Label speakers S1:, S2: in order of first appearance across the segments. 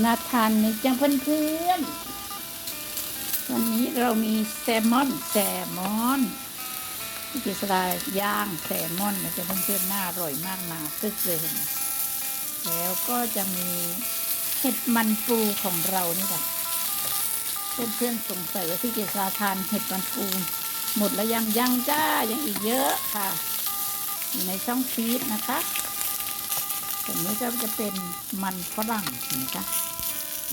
S1: น่าทานไหมจังเพื่อนๆ วันนี้เรามีแซลมอนแซลมอนพี่เจษดาย่างแซลมอนนะจะเพื่อนๆน่าอร่อยมากมาตึกเลยเห็นแล้วก็จะมีเห็ดมันปูของเรานี่แหละเพื่อนๆสงสัยว่าพี่เจษดาทานเห็ดมันปูหมดแล้วยังยังจ้ายังอีกเยอะค่ะ อยู่ในช่องฟีดนะคะ ส่วนนี้ก็จะเป็นมันฝรั่งเห็นไหมคะ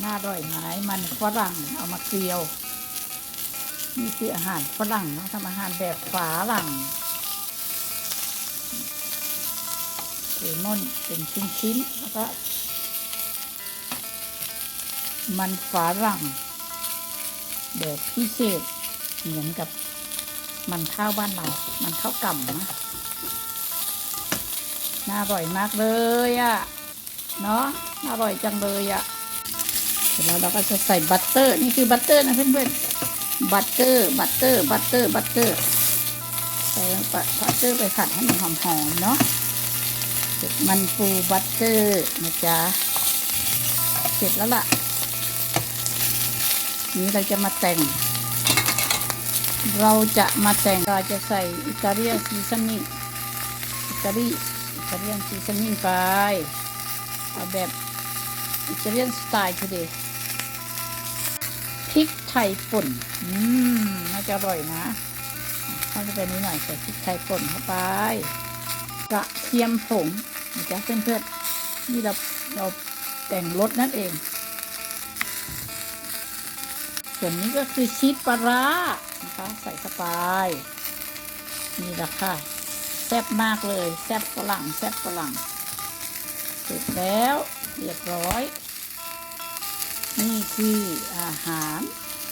S1: น่าร่อยไหมมันฝรั่งเอามาเกลียวนี่คืออาหารฝรั่งเนาะทำอาหารแบบฝาหลังเลมอนเป็นชิ้นๆแล้วก็มันฝาหลังแบบพิเศษเหมือนกับมันข้าวบ้านเรา มันข้าวกล่ำนะ น่าอร่อยมากเลยอะ่ะ เนาะน่าอร่อยจังเลยอะ่ะเสร็จแล้วเราก็จะใส่บัตเตอร์ นี่คือบัตเตอร์นะเพื่อนๆ บัตเตอร์ บัตเตอร์ บัตเตอร์ บัตเตอร์ ใส่บัตเตอร์ไปผัดให้มันหอมๆเนาะเสร็จมันปูบัตเตอร์นะจ๊ะ เสร็จแล้วล่ะ นี้เราจะมาแต่งเราจะมาแต่งเราจะใส่อิตาเลียนซีซันนิ่งอิตาลี ตาเลียนซีซันนิ่งไป เอาแบบอิตาเลียนสไตล์ทีเดียพริกไทยป่น อืม น่าจะอร่อยนะข้าไปนิดหน่อยใส่พริกไทยป่นเข้าไป กระเทียมผงนะจ๊ะเพื่อนๆนี่เราเราแต่งรสนั่นเอง ส่วนนี้ก็คือชีสปลาร้านะคะใส่เข้าไป นี่แหละค่ะ แซ่บมากเลย แซ่บฝรั่งแซ่บฝรั่งเสร็จแล้วเรียบร้อย นี่คืออาหาร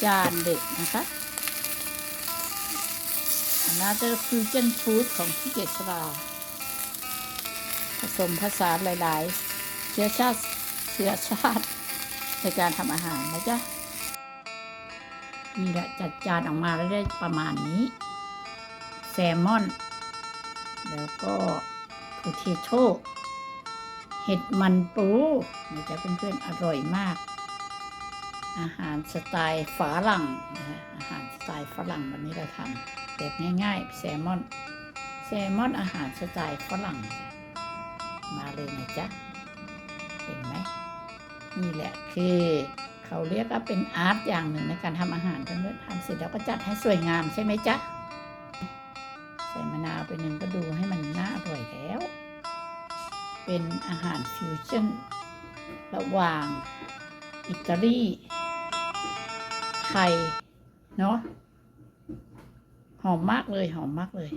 S1: จานเด็กนะคะอันนั้นก็คือเจนฟู้ดของพี่เกษราผสมผสานหลาย ๆ เชื้อชาติเชื้อชาติในการทำอาหารนะจ๊ะนี่แหละจัดจานออกมาแล้วได้ประมาณนี้ แซลมอน แล้วก็โพเทโต้เห็ดมันปูนี่จะเพื่อนๆอร่อยมาก อาหารสไตล์ฝรั่งนะฮะอาหารสไตล์ฝรั่งวันนี้เราทำแบบง่ายๆแซลมอนแซลมอนอาหารสไตล์ฝรั่ง มาเลยนะจ๊ะ เห็นไหม นี่แหละคือเขาเรียกว่าเป็นอาร์ตอย่างหนึ่งในการทำอาหารเพื่อนๆทำเสร็จแล้วก็จัดให้สวยงามใช่ไหมจ๊ะ เป็นอาหารฟิวชั่นระหว่างอิตาลีไทยเนาะหอมมากเลยหอมมากเลย